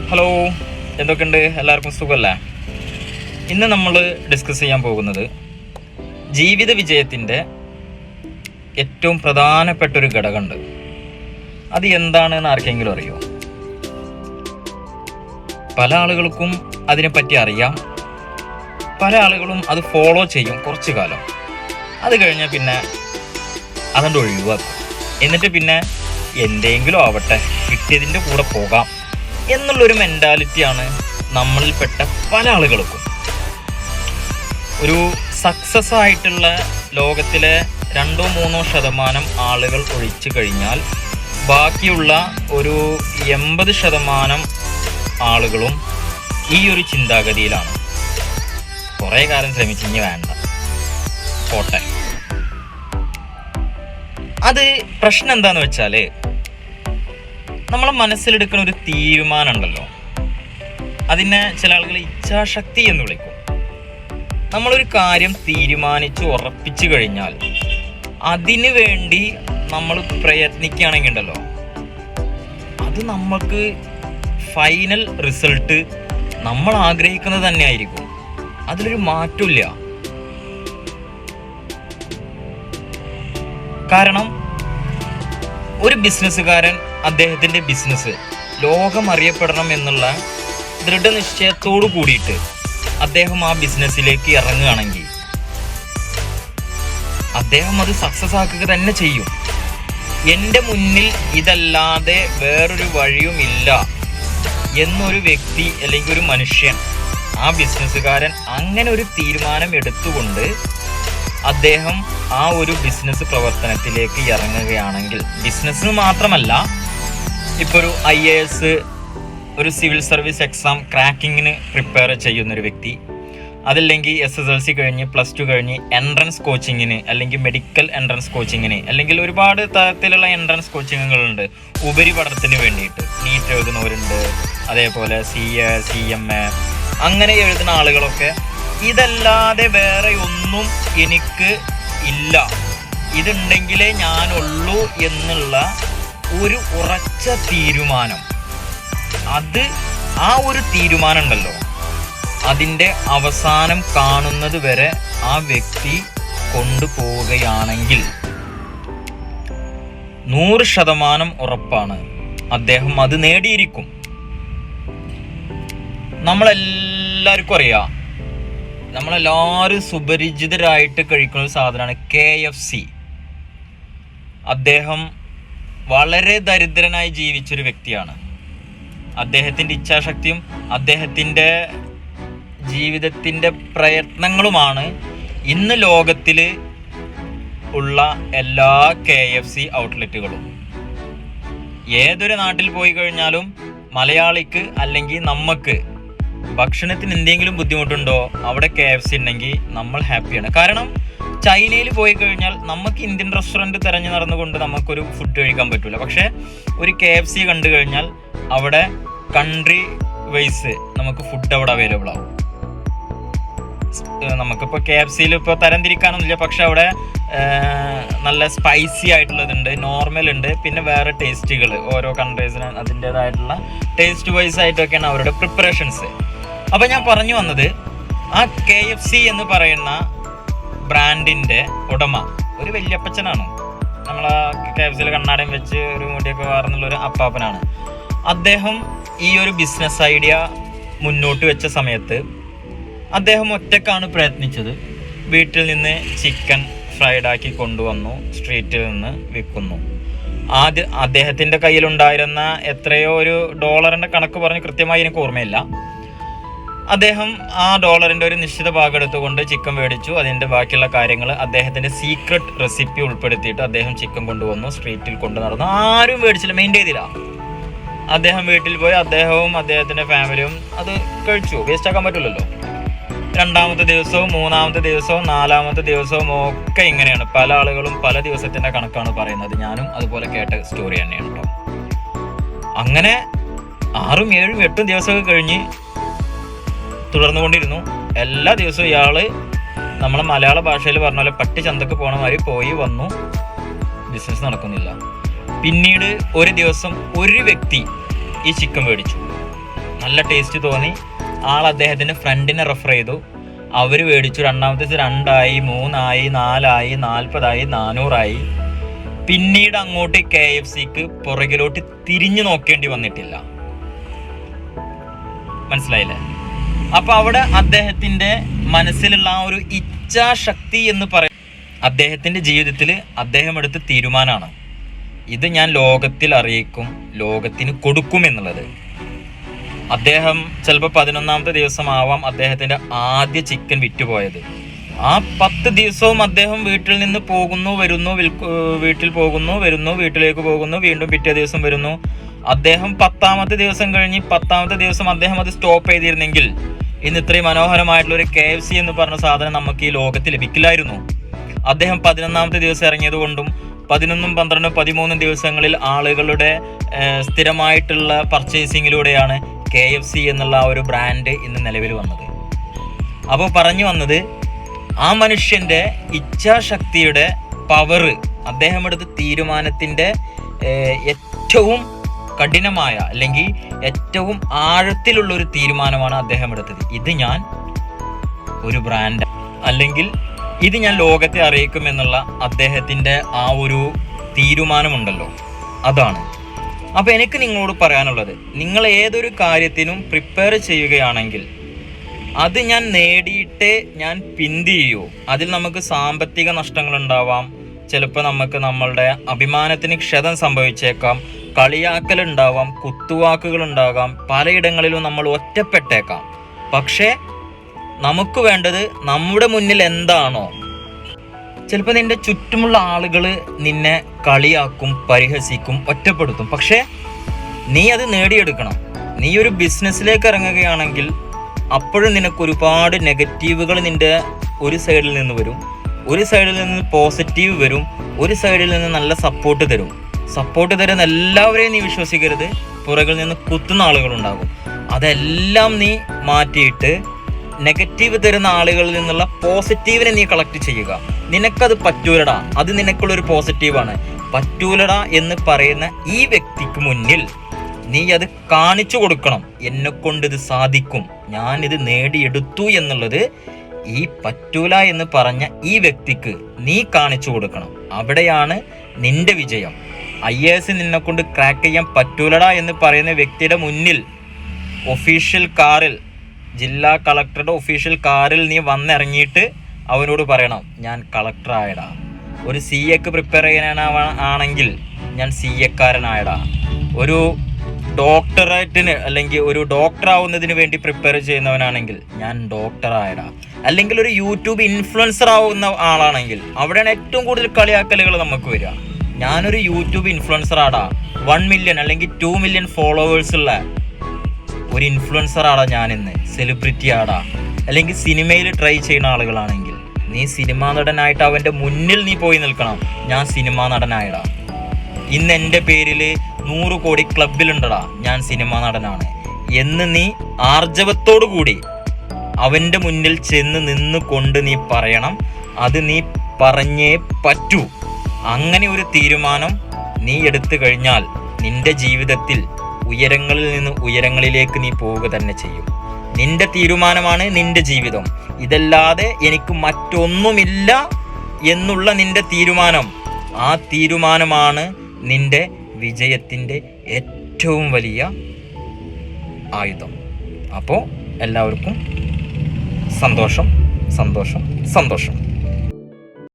Hello എന്തൊക്കെയുണ്ട്? എല്ലാവർക്കും സുഖമല്ലേ ഇന്ന് നമ്മൾ ഡിസ്കസ് ചെയ്യാൻ പോകുന്നത് ജീവിത വിജയത്തിന്റെ ഏറ്റവും പ്രധാനപ്പെട്ട ഒരു ഘടകമുണ്ട്. അത് എന്താണെന്ന് ആർക്കെങ്കിലും അറിയോ? പല ആളുകൾക്കും അതിനെപ്പറ്റി അറിയാം. പല ആളുകളും അത് ഫോളോ ചെയ്യും കുറച്ച് കാലം. അത് കഴിഞ്ഞാൽ പിന്നെ അതുകൊണ്ട് ഒഴിവാക്കും. എന്നിട്ട് പിന്നെ എന്തെങ്കിലും ആവട്ടെ കിട്ടിയതിന്റെ കൂടെ പോകാം. എന്നുള്ളൊരു മെന്റാലിറ്റിയാണ് നമ്മളിൽപ്പെട്ട പല ആളുകൾക്കും. ഒരു സക്സസ് ആയിട്ടുള്ള ലോകത്തിലെ രണ്ടോ മൂന്നോ ശതമാനം ആളുകൾ ഒഴിച്ചു കഴിഞ്ഞാൽ ബാക്കിയുള്ള ഒരു എൺപത് ശതമാനം ആളുകളും ഈ ഒരു ചിന്താഗതിയിലാണ്. കുറേ കാലം ശ്രമിച്ചു ഇനി വേണ്ട. പോട്ടെ. അത് പ്രശ്നം എന്താന്ന് വെച്ചാൽ നമ്മളെ മനസ്സിലെടുക്കുന്ന ഒരു തീരുമാനം ഉണ്ടല്ലോ അതിനെ ചില ആളുകൾ ഇച്ഛാശക്തി എന്ന് വിളിക്കും. നമ്മളൊരു കാര്യം തീരുമാനിച്ച് ഉറപ്പിച്ചു കഴിഞ്ഞാൽ അതിനു വേണ്ടി നമ്മൾ പ്രയത്നിക്കുകയാണെങ്കിൽ ഉണ്ടല്ലോ അത് നമുക്ക് ഫൈനൽ റിസൾട്ട് നമ്മൾ ആഗ്രഹിക്കുന്നത് തന്നെ ആയിരിക്കും അതിലൊരു മാറ്റമില്ല. കാരണം ഒരു ബിസിനസ്സുകാരൻ അദ്ദേഹത്തിന്റെ ബിസിനസ് ലോകം അറിയപ്പെടണം എന്നുള്ള ദൃഢനിശ്ചയത്തോടു കൂടിയിട്ട് അദ്ദേഹം ആ ബിസിനസ്സിലേക്ക് ഇറങ്ങുകയാണെങ്കിൽ അദ്ദേഹം അത് സക്സസ് ആക്കുക തന്നെ ചെയ്യും. എന്റെ മുന്നിൽ ഇതല്ലാതെ വേറൊരു വഴിയുമില്ല എന്നൊരു വ്യക്തി അല്ലെങ്കിൽ ഒരു മനുഷ്യൻ ആ ബിസിനസ്സുകാരൻ അങ്ങനെ ഒരു തീരുമാനം എടുത്തുകൊണ്ട് അദ്ദേഹം ആ ഒരു ബിസിനസ് പ്രവർത്തനത്തിലേക്ക് ഇറങ്ങുകയാണെങ്കിൽ ബിസിനസ് മാത്രമല്ല ഇപ്പോൾ ഒരു ഐ എ എസ് ഒരു സിവിൽ സർവീസ് എക്സാം ക്രാക്കിങ്ങിന് പ്രിപ്പയർ ചെയ്യുന്നൊരു വ്യക്തി അതല്ലെങ്കിൽ എസ് എസ് എൽ സി കഴിഞ്ഞ് പ്ലസ് ടു കഴിഞ്ഞ് എൻട്രൻസ് കോച്ചിങ്ങിന് അല്ലെങ്കിൽ മെഡിക്കൽ എൻട്രൻസ് കോച്ചിങ്ങിന് അല്ലെങ്കിൽ ഒരുപാട് തരത്തിലുള്ള എൻട്രൻസ് കോച്ചിങ്ങുകളുണ്ട് ഉപരിപഠനത്തിന് വേണ്ടിയിട്ട് നീറ്റ് എഴുതുന്നവരുണ്ട് അതേപോലെ C A C M A അങ്ങനെ എഴുതുന്ന ആളുകളൊക്കെ ഇതല്ലാതെ വേറെ ഒന്നും എനിക്ക് ഇല്ല. ഇതുണ്ടെങ്കിലേ ഞാനുള്ളൂ എന്നുള്ള ഒരു ഉറച്ച തീരുമാനം. അത് ആ ഒരു തീരുമാനം ഉണ്ടല്ലോ അതിന്റെ അവസാനം കാണുന്നത് വരെ ആ വ്യക്തി കൊണ്ടുപോവുകയാണെങ്കിൽ നൂറ് ശതമാനം ഉറപ്പാണ്. അദ്ദേഹം അത് നേടിയിരിക്കും. നമ്മളെല്ലാവർക്കും അറിയാം. നമ്മളെല്ലാവരും സുപരിചിതരായിട്ട് കഴിക്കുന്ന ഒരു സാധനമാണ് കെ എഫ് സി അദ്ദേഹം വളരെ ദരിദ്രനായി ജീവിച്ചൊരു വ്യക്തിയാണ്. അദ്ദേഹത്തിന്റെ ഇച്ഛാശക്തിയും അദ്ദേഹത്തിന്റെ ജീവിതത്തിന്റെ പ്രയത്നങ്ങളുമാണ് ഇന്ന് ലോകത്തിൽ ഉള്ള എല്ലാ കെ എഫ് സി ഔട്ട്ലെറ്റുകളും. ഏതൊരു നാട്ടിൽ പോയി കഴിഞ്ഞാലും മലയാളിക്ക് അല്ലെങ്കിൽ നമുക്ക് ഭക്ഷണത്തിന് എന്തെങ്കിലും ബുദ്ധിമുട്ടുണ്ടോ? അവിടെ കെ എഫ് സി ഉണ്ടെങ്കിൽ നമ്മൾ ഹാപ്പിയാണ് കാരണം ചൈനയിൽ പോയി കഴിഞ്ഞാൽ നമുക്ക് ഇന്ത്യൻ റെസ്റ്റോറന്റ് തിരഞ്ഞു നടന്നുകൊണ്ട് നമുക്കൊരു ഫുഡ് കഴിക്കാൻ പറ്റില്ല പക്ഷേ ഒരു കെ എഫ് സി കണ്ടു കഴിഞ്ഞാൽ അവിടെ കൺട്രി വൈസ് നമുക്ക് ഫുഡ് അവിടെ അവൈലബിൾ ആവും. നമുക്കിപ്പോൾ കെ എഫ് സിയിൽ ഇപ്പോൾ തരംതിരിക്കാനൊന്നുമില്ല പക്ഷെ അവിടെ നല്ല സ്പൈസി ആയിട്ടുള്ളതുണ്ട് നോർമൽ ഉണ്ട്. പിന്നെ വേറെ ടേസ്റ്റുകൾ ഓരോ കൺട്രീസിന് അതിന്റേതായിട്ടുള്ള ടേസ്റ്റ് വൈസ് ആയിട്ടൊക്കെയാണ് അവരുടെ പ്രിപ്പറേഷൻസ് അപ്പോൾ ഞാൻ പറഞ്ഞു വന്നത് ആ കെ എഫ് സി എന്ന് പറയുന്ന ബ്രാൻഡിന്റെ ഉടമ ഒരു വല്യപ്പച്ചനാണ്. നമ്മൾ കെ എഫ് സിയിൽ കണ്ണാടയും വെച്ച് ഒരു മുടിയൊക്കെ വാർന്നുള്ള ഒരു അപ്പാപ്പനാണ്. അദ്ദേഹം ഈ ഒരു ബിസിനസ് ഐഡിയ മുന്നോട്ട് വെച്ച സമയത്ത് അദ്ദേഹം ഒറ്റക്കാണ് പ്രയത്നിച്ചത്. വീട്ടിൽ നിന്ന് ചിക്കൻ ഫ്രൈഡ് ആക്കി കൊണ്ടുവന്നു സ്ട്രീറ്റിൽ നിന്ന് വിൽക്കുന്നു. ആദ്യ അദ്ദേഹത്തിന്റെ കയ്യിലുണ്ടായിരുന്ന എത്രയോ ഒരു ഡോളറിന്റെ കണക്ക് പറഞ്ഞ് കൃത്യമായി എനിക്ക് ഓർമ്മയില്ല. അദ്ദേഹം ആ ഡോളറിന്റെ ഒരു നിശ്ചിത ഭാഗം എടുത്തുകൊണ്ട് ചിക്കൻ മേടിച്ചു. അതിന്റെ ബാക്കിയുള്ള കാര്യങ്ങൾ അദ്ദേഹത്തിന്റെ സീക്രട്ട് റെസിപ്പി ഉൾപ്പെടുത്തിയിട്ട് അദ്ദേഹം ചിക്കൻ കൊണ്ടുവന്നു. സ്ട്രീറ്റിൽ കൊണ്ടു നടന്നു. ആരും മേടിച്ചില്ല മെയിൻ ചെയ്തില്ല. അദ്ദേഹം വീട്ടിൽ പോയി അദ്ദേഹവും അദ്ദേഹത്തിന്റെ ഫാമിലിയും അത് കഴിച്ചു. വേസ്റ്റ് ആക്കാൻ പറ്റില്ലല്ലോ. രണ്ടാമത്തെ ദിവസവും മൂന്നാമത്തെ ദിവസവും നാലാമത്തെ ദിവസവും ഒക്കെ ഇങ്ങനെയാണ്. പല ആളുകളും പല ദിവസത്തിന്റെ കണക്കാണ് പറയുന്നത്. ഞാനും അതുപോലെ കേട്ട സ്റ്റോറി തന്നെയാണ് കേട്ടോ അങ്ങനെ ആറും ഏഴും എട്ടും ദിവസമൊക്കെ കഴിഞ്ഞ് തുടർന്നുകൊണ്ടിരുന്നു. എല്ലാ ദിവസവും ഇയാൾ നമ്മളെ മലയാള ഭാഷയിൽ പറഞ്ഞ പോലെ പട്ടി ചന്തക്ക് പോണ മാതിരി പോയി വന്നു. ബിസിനസ് നടക്കുന്നില്ല. പിന്നീട് ഒരു ദിവസം ഒരു വ്യക്തി ഈ ചിക്കൻ മേടിച്ചു. നല്ല ടേസ്റ്റ് തോന്നി. ആൾ അദ്ദേഹത്തിന്റെ ഫ്രണ്ടിനെ റെഫർ ചെയ്തു. അവർ മേടിച്ചു. രണ്ടാമത്തെ രണ്ടായി മൂന്നായി നാലായി നാൽപ്പതായി നാനൂറായി. പിന്നീട് അങ്ങോട്ട് കെ എഫ് സിക്ക് പുറകിലോട്ട് തിരിഞ്ഞു നോക്കേണ്ടി വന്നിട്ടില്ല. മനസ്സിലായില്ലേ? അപ്പൊ അവിടെ അദ്ദേഹത്തിന്റെ മനസ്സിലുള്ള ആ ഒരു ഇച്ഛാശക്തി എന്ന് പറയും അദ്ദേഹത്തിന്റെ ജീവിതത്തിൽ അദ്ദേഹം എടുത്ത തീരുമാനമാണ് ഇത് ഞാൻ ലോകത്തിൽ അറിയിക്കും ലോകത്തിന് കൊടുക്കും എന്നുള്ളത്. അദ്ദേഹം ചിലപ്പോൾ പതിനൊന്നാമത്തെ ദിവസമാവാം അദ്ദേഹത്തിന്റെ ആദ്യ ചിക്കൻ വിറ്റുപോയത്. ആ പത്ത് ദിവസവും അദ്ദേഹം വീട്ടിൽ നിന്ന് പോകുന്നു വരുന്നു വീട്ടിൽ പോകുന്നു വരുന്നു വീട്ടിലേക്ക് പോകുന്നു വീണ്ടും പിറ്റേ ദിവസം വരുന്നു. അദ്ദേഹം പത്താമത്തെ ദിവസം കഴിഞ്ഞ് പത്താമത്തെ ദിവസം അദ്ദേഹം അത് സ്റ്റോപ്പ് ചെയ്തിരുന്നെങ്കിൽ ഇന്ന് ഇത്രയും മനോഹരമായിട്ടുള്ള ഒരു കെ എഫ് സി എന്ന് പറഞ്ഞ സാധനം നമുക്ക് ഈ ലോകത്ത് ലഭിക്കില്ലായിരുന്നു. അദ്ദേഹം പതിനൊന്നാമത്തെ ദിവസം ഇറങ്ങിയത് കൊണ്ടും പതിനൊന്നും പന്ത്രണ്ടും പതിമൂന്നും ദിവസങ്ങളിൽ ആളുകളുടെ സ്ഥിരമായിട്ടുള്ള പർച്ചേസിങ്ങിലൂടെയാണ് കെ എഫ് സി എന്നുള്ള ആ ഒരു ബ്രാൻഡ് ഇന്ന് നിലവിൽ വന്നത്. അപ്പോൾ പറഞ്ഞു വന്നത് ആ മനുഷ്യന്റെ ഇച്ഛാശക്തിയുടെ പവർ അദ്ദേഹം എടുത്ത തീരുമാനത്തിന്റെ ഏറ്റവും കഠിനമായ അല്ലെങ്കിൽ ഏറ്റവും ആഴത്തിലുള്ള ഒരു തീരുമാനമാണ് അദ്ദേഹം എടുത്തത്. ഇത് ഞാൻ ഒരു ബ്രാൻഡ് അല്ലെങ്കിൽ ഇത് ഞാൻ ലോകത്തെ അറിയിക്കും എന്നുള്ള അദ്ദേഹത്തിന്റെ ആ ഒരു തീരുമാനമുണ്ടല്ലോ. അതാണ്. അപ്പോൾ എനിക്ക് നിങ്ങളോട് പറയാനുള്ളത് നിങ്ങൾ ഏതൊരു കാര്യത്തിനും പ്രിപ്പയർ ചെയ്യുകയാണെങ്കിൽ അത് ഞാൻ നേടിയിട്ട് ഞാൻ പിന്തിയോ അതിൽ നമുക്ക് സാമ്പത്തിക നഷ്ടങ്ങൾ ഉണ്ടാവാം ചിലപ്പോൾ നമുക്ക് നമ്മളുടെ അഭിമാനത്തിന് ക്ഷതം സംഭവിച്ചേക്കാം. കുത്തുവാക്കുകൾ ഉണ്ടാകാം പലയിടങ്ങളിലും നമ്മൾ ഒറ്റപ്പെട്ടേക്കാം. പക്ഷേ നമുക്ക് വേണ്ടത് നമ്മുടെ മുന്നിൽ എന്താണോ. ചിലപ്പോൾ നിന്റെ ചുറ്റുമുള്ള ആളുകൾ നിന്നെ കളിയാക്കും പരിഹസിക്കും ഒറ്റപ്പെടുത്തും. പക്ഷേ നീ അത് നേടിയെടുക്കണം. നീ ഒരു ബിസിനസ്സിലേക്ക് ഇറങ്ങുകയാണെങ്കിൽ അപ്പോഴും നിനക്ക് ഒരുപാട് നെഗറ്റീവുകൾ നിന്റെ ഒരു സൈഡിൽ നിന്ന് വരും. ഒരു സൈഡിൽ നിന്ന് പോസിറ്റീവ് വരും. ഒരു സൈഡിൽ നിന്ന് നല്ല സപ്പോർട്ട് തരും. സപ്പോർട്ട് തരുന്ന എല്ലാവരെയും നീ വിശ്വസിക്കരുത്. പുറകിൽ നിന്ന് കുത്തുന്ന ആളുകളുണ്ടാകും. അതെല്ലാം നീ മാറ്റിയിട്ട് നെഗറ്റീവ് തരുന്ന ആളുകളിൽ നിന്നുള്ള പോസിറ്റീവിനെ നീ കളക്ട് ചെയ്യുക. നിനക്കത് പറ്റൂലടാ. അത് നിനക്കുള്ള ഒരു പോസിറ്റീവാണ് പറ്റൂലടാ എന്ന് പറയുന്ന ഈ വ്യക്തിക്ക് മുന്നിൽ നീ അത് കാണിച്ചു കൊടുക്കണം. എന്നെ കൊണ്ട് ഇത് സാധിക്കും. ഞാൻ ഇത് നേടിയെടുത്തു എന്നുള്ളത് ഈ പറ്റൂല എന്ന് പറഞ്ഞ ഈ വ്യക്തിക്ക് നീ കാണിച്ചു കൊടുക്കണം. അവിടെയാണ് നിന്റെ വിജയം. ഐ എ എസ് നിന്നെ കൊണ്ട് ക്രാക്ക് ചെയ്യാൻ പറ്റൂലടാ എന്ന് പറയുന്ന വ്യക്തിയുടെ മുന്നിൽ ഒഫീഷ്യൽ കാറിൽ ജില്ലാ കളക്ടറുടെ ഒഫീഷ്യൽ കാറിൽ നീ വന്നിറങ്ങിയിട്ട് അവനോട് പറയണം ഞാൻ കളക്ടറായടാ ഒരു സി എക്ക് പ്രിപ്പയർ ചെയ്യാനാ ആണെങ്കിൽ ഞാൻ സി എക്കാരനായടാ ഒരു ഡോക്ടറേറ്റിന് അല്ലെങ്കിൽ ഒരു ഡോക്ടർ ആവുന്നതിന് വേണ്ടി പ്രിപ്പയർ ചെയ്യുന്നവനാണെങ്കിൽ ഞാൻ ഡോക്ടറായടാ അല്ലെങ്കിൽ ഒരു യൂട്യൂബ് ഇൻഫ്ലുവൻസർ ആവുന്ന ആളാണെങ്കിൽ അവിടെയാണ് ഏറ്റവും കൂടുതൽ കളിയാക്കലുകൾ നമുക്ക് വരിക. ഞാനൊരു യൂട്യൂബ് ഇൻഫ്ലുവൻസർ ആടാ വൺ മില്യൺ അല്ലെങ്കിൽ ടു മില്യൺ ഫോളോവേഴ്സ് ഉള്ള ഒരു ഇൻഫ്ലുവൻസർ ആടാ ഞാനിന്ന്. സെലിബ്രിറ്റി ആടാ. അല്ലെങ്കിൽ സിനിമയിൽ ട്രൈ ചെയ്യുന്ന ആളുകളാണെങ്കിൽ. നീ സിനിമാ നടനായിട്ട് അവന്റെ മുന്നിൽ നീ പോയി നിൽക്കണം. ഞാൻ സിനിമാ നടനായടാ. ഇന്ന് എന്റെ പേരിൽ നൂറ് കോടി ക്ലബിലുണ്ടടാ ഞാൻ സിനിമാ നടനാണ്. എന്ന് നീ ആർജവത്തോടു കൂടി അവന്റെ മുന്നിൽ ചെന്ന് നിന്ന് കൊണ്ട് നീ പറയണം. അത് നീ പറഞ്ഞേ പറ്റൂ. അങ്ങനെ ഒരു തീരുമാനം നീ എടുത്തു കഴിഞ്ഞാൽ നിന്റെ ജീവിതത്തിൽ ഉയരങ്ങളിൽ നിന്ന് ഉയരങ്ങളിലേക്ക് നീ പോവുക തന്നെ ചെയ്യും. നിന്റെ തീരുമാനമാണ് നിന്റെ ജീവിതം. ഇതല്ലാതെ എനിക്ക് മറ്റൊന്നുമില്ല എന്നുള്ള നിന്റെ തീരുമാനം. ആ തീരുമാനമാണ് നിന്റെ വിജയത്തിന്റെ ഏറ്റവും വലിയ ആയുധം. അപ്പോൾ എല്ലാവർക്കും സന്തോഷം സന്തോഷം സന്തോഷം.